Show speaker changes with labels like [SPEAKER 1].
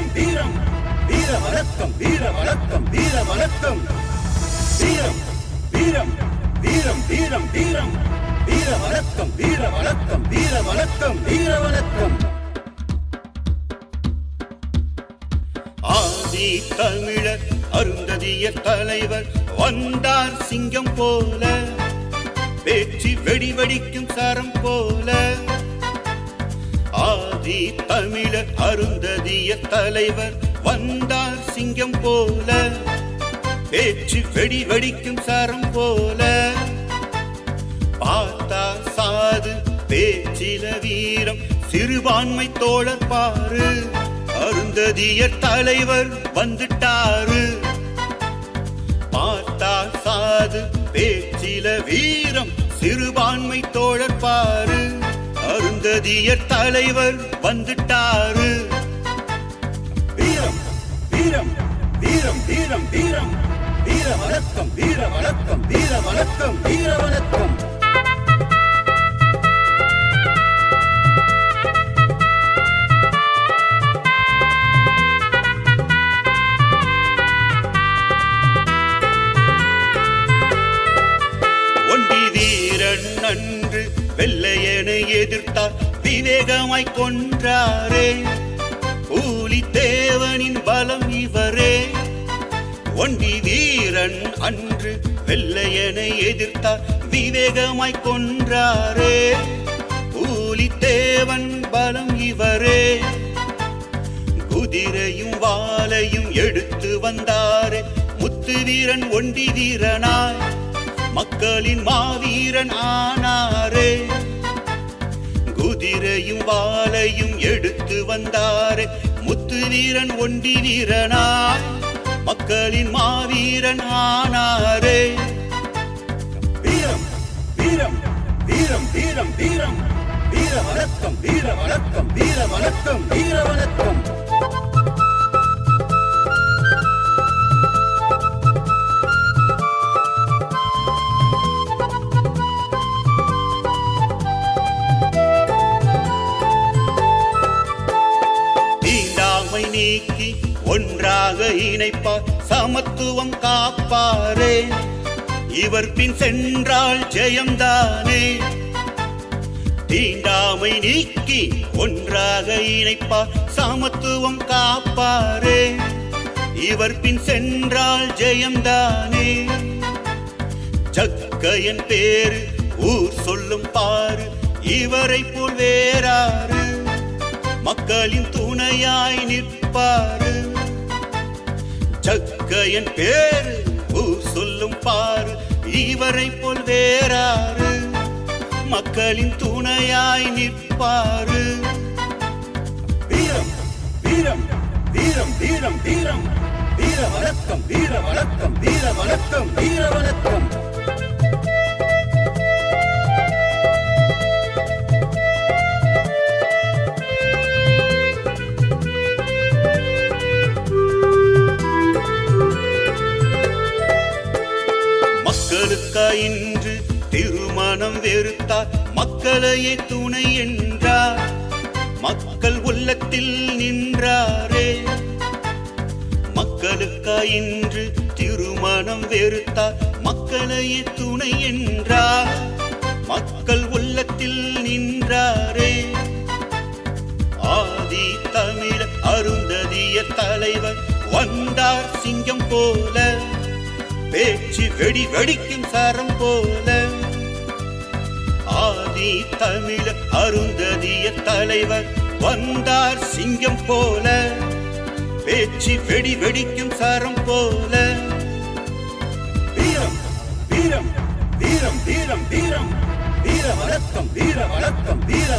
[SPEAKER 1] வீரம் வீரம். வீர வணக்கம் வீர வணக்கம் வீர வணக்கம். வீரம் வீரம் வீரம் வீரம் வீரம். வீர வணக்கம் வீர வணக்கம் வீர வணக்கம் வீர வணக்கம்.
[SPEAKER 2] ஆதி தமிழர் அருந்ததிய தலைவர் வந்தார் சிங்கம் போல. பேச்சு வெடி வெடிக்கும் சரம் போல. ஆதி தமிழர் அருந்ததிய தலைவர் வந்தார் சிங்கம் போல. பேச்சு வெடி வெடிக்கும் சரம் போல. பார்த்தா சாது பேச்சில வீரம் சிறுபான்மை தோழர் பாரு. அருந்ததிய தலைவர் வந்துட்டாரு. பார்த்தா சாது பேச்சில வீரம் சிறுபான்மை தோழர் பாரு. அருந்ததிய தலைவர் வந்துட்டாரு.
[SPEAKER 1] வீரம் வீரம் வீரம் வீரம் வீரம். வீர வணக்கம் வீர வணக்கம் வீர வணக்கம் வீர வணக்கம்.
[SPEAKER 2] ஒண்டி வீரன் அன்று வெள்ளையனை எதிர்த்தார். விவேகமாய் கொன்றாரே. கூலி தேவனின் பலம் இவரே. ஒண்டி வீரன் அன்று வெள்ளையனை எதிர்த்தார். விவேகமாய் கொன்றாரே. கூலி தேவன் பலம் இவரே. குதிரையும் வாளையும் எடுத்து வந்தாரே. முத்து வீரன் ஒண்டி வீரனாய். மக்களின் மாவீரன் ஆனாரே. குதிரையும் வாளையும் எடுத்து வந்தாரே. முத்து வீரன் ஒண்டி வீரனாய் மக்களின் மாவீரன் ஆனாரே.
[SPEAKER 1] வீரம் வீரம் வீரம் வீரம் வீரம். வீர வணக்கம் வீர வணக்கம் வீர வணக்கம் வீர வணக்கம்
[SPEAKER 2] ஒன்றாக இணைப்பார் சமத்துவம் காப்பாரே. இவர் பின் சென்றால் ஜெயம்தானே. தீண்டாமை நீக்கி ஒன்றாக இணைப்பார் சமத்துவம் காப்பாரே. இவர் பின் சென்றால் ஜெயம்தானே. ஜக்கையன் பேரு ஊர் சொல்லும் பாரு இவரை போல் வேறாறு மக்களின் துணையாய் நிற்பாரு. ஜக்கையன் பேரு ஊர் சொல்லும் பாரு இவரை போல் வேறாறு மக்களின் துணையாய் நிற்பாரு.
[SPEAKER 1] வீரம் வீரம் வீரம் வீரம் வீரம். வீர வணக்கம் வீர வணக்கம் வீர வணக்கம் வீர வணக்கம்
[SPEAKER 2] இன்று திருமணம் வெறுத்தார். மக்களையே துணை என்றார். மக்கள் உள்ளத்தில் நின்றாரே. மக்களுக்கா இன்று திருமணம் வெறுத்தார். மக்களையே துணை என்றார். மக்கள் உள்ளத்தில் நின்றாரே. ஆதி தமிழ் அருந்ததிய தலைவர் வந்தார் சிங்கம் போல. பேச்சு வெடி வெடிக்கும் சரம் போல. ஆதி தமிழ அருந்ததிய தலைவர் வந்தார் சிங்கம் போல. பேச்சு வெடி வெடிக்கும் சரம் போல.
[SPEAKER 1] வீரம் வீரம் வீரம் வீரம் வீரம் வீர வழக்கம் வீர வழக்கம் வீர